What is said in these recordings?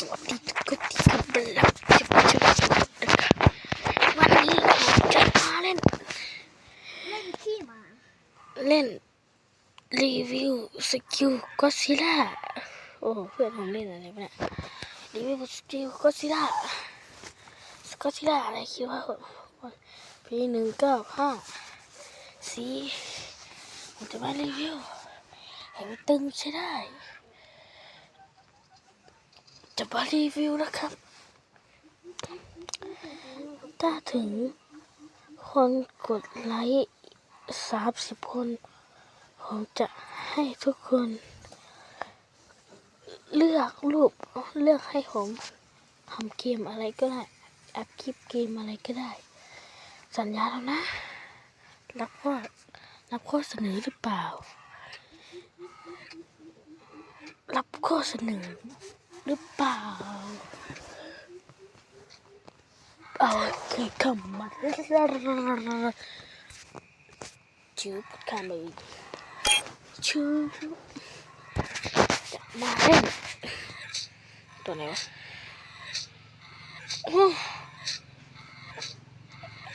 วันที่กมาชมนะครับวันนี้ผมจะมาเล่น เล่นขี้หมา เล่น รีวิวสกิลก็ซิล่าโอ้เพื่อนผมเล่นอะไรไปเนี่ยรีวิวสกิลก็ซิล่าสก็ซิล่าอะไรคิดว่าปีหนึ่งเก้าห้าสีผมจะมารีวิวให้มันตึงใช้ได้ จะมารีวิวนะครับ ถ้าถึงคนกดไลค์สามสิบคน ผมจะให้ทุกคน เลือกรูปเลือกให้ผมทำเกมอะไรก็ได้แอปคลิปเกมอะไรก็ได้ สัญญาแล้วนะ รับว่ารับข้อเสนอหรือเปล่า รับข้อเสนอ หรือเปล่าเอาเคยคำมาชื่อพูดคำเลยชื่อจะมาเล่นตัวไหนวะอ้อ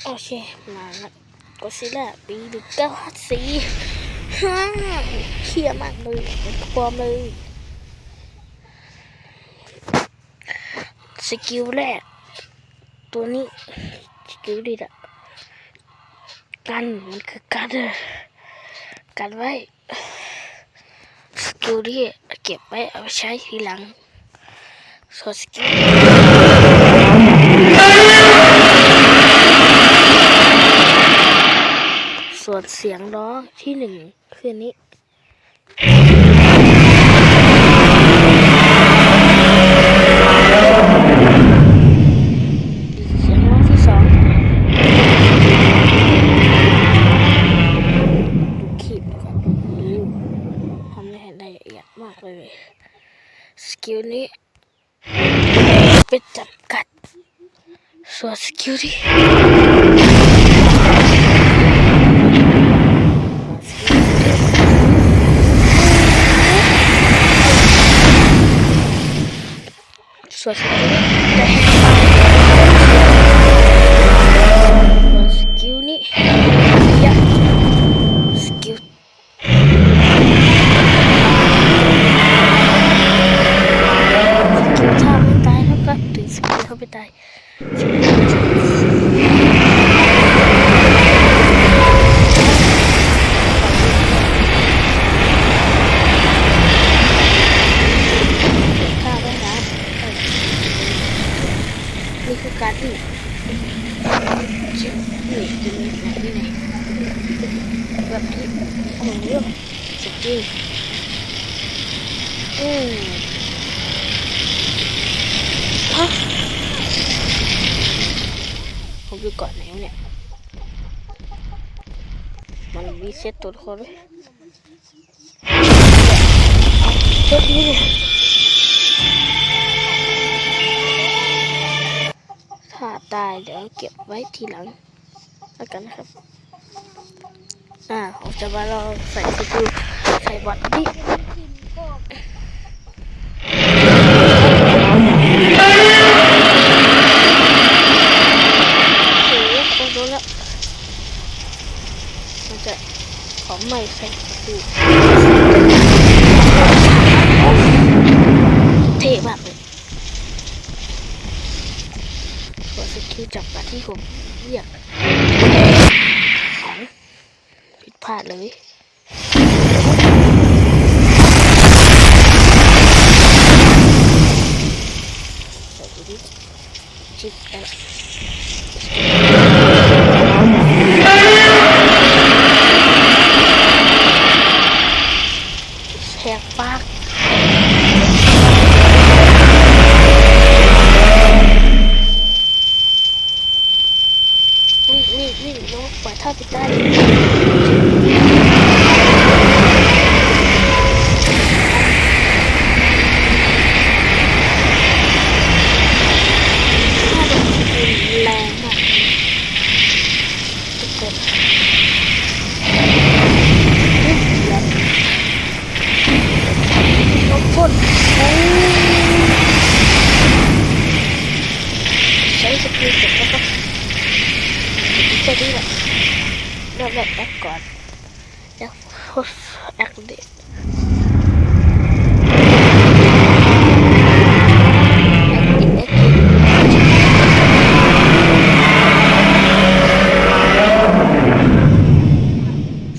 โอเค มาละก็ซิล่าปีหนึ่งเก้าห้าสี่ฮ่าเขี้ยมากเลยเป็นปลอมเลย สกิลแรก ตัวนี้สกิลดีอะกันมันคือกันเออกันไว้สกิลที่เก็บไว้เอาใช้ทีหลังส่วนสกิลส่วนเสียงร้องที่หนึ่งคืออน เป็นจับกัด ที่นี่นี่นี่นี่แบบนี้โอ้โหสกิลอืมฮะผมอยู่ก่อนแล้วเนี่ย มันรีเซ็ตตัวครไหมเจ็บ ตายเดี๋ยวเก็บไว้ทีหลังแล้วกันนะครับ อ่าผมจะมาลองใส่สกิลใส่บอทดิกินก็โอ้โหโอ้โดนแล้วมันจะขอใหม่ใส่ดูเท่มากเลยส่วนสกิล จับแบบที่ผมเรียกของผิดพลาดเลยชิปแอ นี้แหละเริ่มแรกแอคก่อนแอคโพสแอคเด็ดแอคดิแอคดิ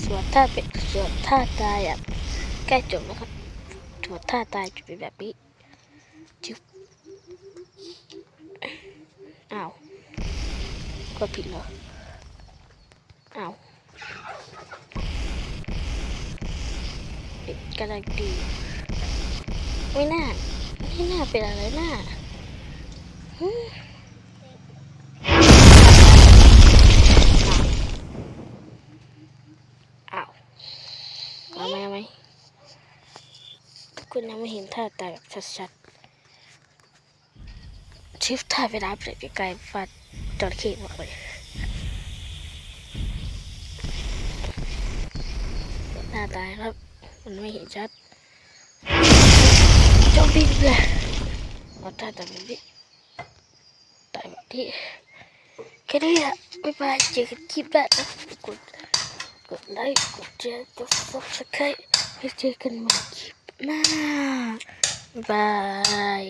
ส่วนถ้าเป็นส่วนถ้าตายอะใกล้จบแล้วครับส่วนถ้าตายจะเป็นแบบนี้จึ๊บอ้าวก็ผิดเหรออ้าวเด็ กำลังดีไม่น่าไม่น่าเป็นอะไรน่าอ้าวเอาไหมไหมคุณยังไม่เห็นท่าตายแบบชัดๆชิฟถ่ายเวลาเปลี่ยนไกลฟาดจระเข้ออกไปหน้าตายครับ มันไม่เห็นชัดจ้าบิ๊กเลยเอาท่าตายแบบนี้ตายแบบนี้แค่นี้อะบ๊ายบายเจอกันคลิปหน้านะกดกดไลค์กดแชร์กดซับสไครต์ให้เจอกันใหม่คลิปหน้าบ๊ายบาย